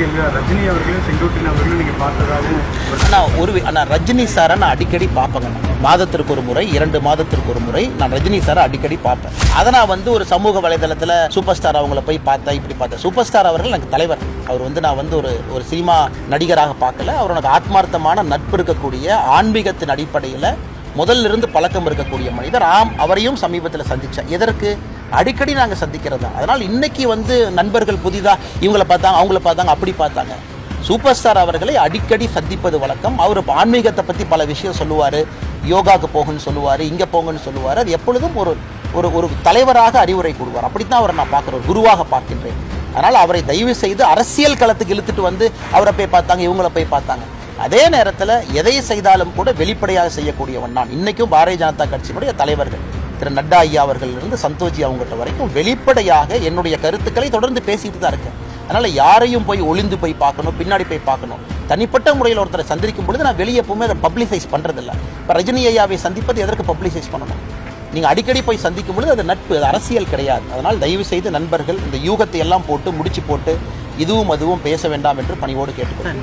கேள்வி ரஜினி அவர்களும் செங்கோட்டையன் அவர்களும் பார்த்ததாகவும் அண்ணா ஒரு அண்ணா ரஜினி சாரை நான் அடிக்கடி பார்ப்பேங்க மாதத்திற்கு ஒரு முறை இரண்டு மாதத்திற்கு ஒரு முறை நான் ரஜினி சாரை அடிக்கடி பார்ப்பேன். அதை நான் வந்து ஒரு சமூக வலைதளத்தில் சூப்பர் ஸ்டார் அவங்கள போய் பார்த்தேன் இப்படி பார்த்தேன். சூப்பர் ஸ்டார் அவர்கள் எனக்கு தலைவர். அவர் வந்து நான் வந்து ஒரு ஒரு சினிமா நடிகராக பார்க்கல. அவர் எனக்கு ஆத்மார்த்தமான நட்பு இருக்கக்கூடிய ஆன்மீகத்தின் அடிப்படையில் முதல்ல இருந்து பழக்கம் இருக்கக்கூடிய மனிதர். ஆம் அவரையும் சமீபத்தில் சந்தித்தேன் எதற்கு? அடிக்கடி நாங்கள் சந்திக்கிறது தான். அதனால் இன்னைக்கு வந்து நண்பர்கள் புதிதாக இவங்களை பார்த்தாங்க அவங்கள பார்த்தாங்க அப்படி பார்த்தாங்க. சூப்பர் ஸ்டார் அவர்களை அடிக்கடி சந்திப்பது வழக்கம். அவர் ஆன்மீகத்தை பற்றி பல விஷயம் சொல்லுவார். யோகாவுக்கு போகுன்னு சொல்லுவார் இங்கே போங்கன்னு சொல்லுவார். அது எப்பொழுதும் ஒரு ஒரு ஒரு தலைவராக அறிவுரை கூடுவார் அப்படித்தான் அவரை நான் பார்க்குறேன் குருவாக பார்க்கின்றேன். அதனால் அவரை தயவு செய்து அரசியல் களத்துக்கு இழுத்துட்டு வந்து அவரை போய் பார்த்தாங்க இவங்கள போய் பார்த்தாங்க. அதே நேரத்தில் எதை செய்தாலும் கூட வெளிப்படையாக செய்யக்கூடியவன் நான். இன்னைக்கும் பாரதிய ஜனதா கட்சியினுடைய தலைவர்கள் திரு நட்டா ஐயா அவர்களிலிருந்து சந்தோஷி அவங்ககிட்ட வரைக்கும் வெளிப்படையாக என்னுடைய கருத்துக்களை தொடர்ந்து பேசிட்டு தான் இருக்கேன். அதனால் யாரையும் போய் ஒளிந்து போய் பார்க்கணும் பின்னாடி போய் பார்க்கணும். தனிப்பட்ட முறையில் ஒருத்தரை சந்திக்கும் பொழுது நான் வெளியே எப்பவுமே அதை பப்ளிசைஸ் பண்ணுறதில்ல இப்போ ரஜினி ஐயாவை சந்திப்பது எதற்கு பப்ளிசைஸ் பண்ணணும்? நீங்கள் அடிக்கடி போய் சந்திக்கும் பொழுது அது நட்பு அது அரசியல் கிடையாது. அதனால் தயவு செய்து நண்பர்கள் இந்த யூகத்தை எல்லாம் போட்டு முடிச்சு போட்டு இதுவும் அதுவும் பேச வேண்டாம் என்று பணிவோடு கேட்டுக்கொள்கிறேன்.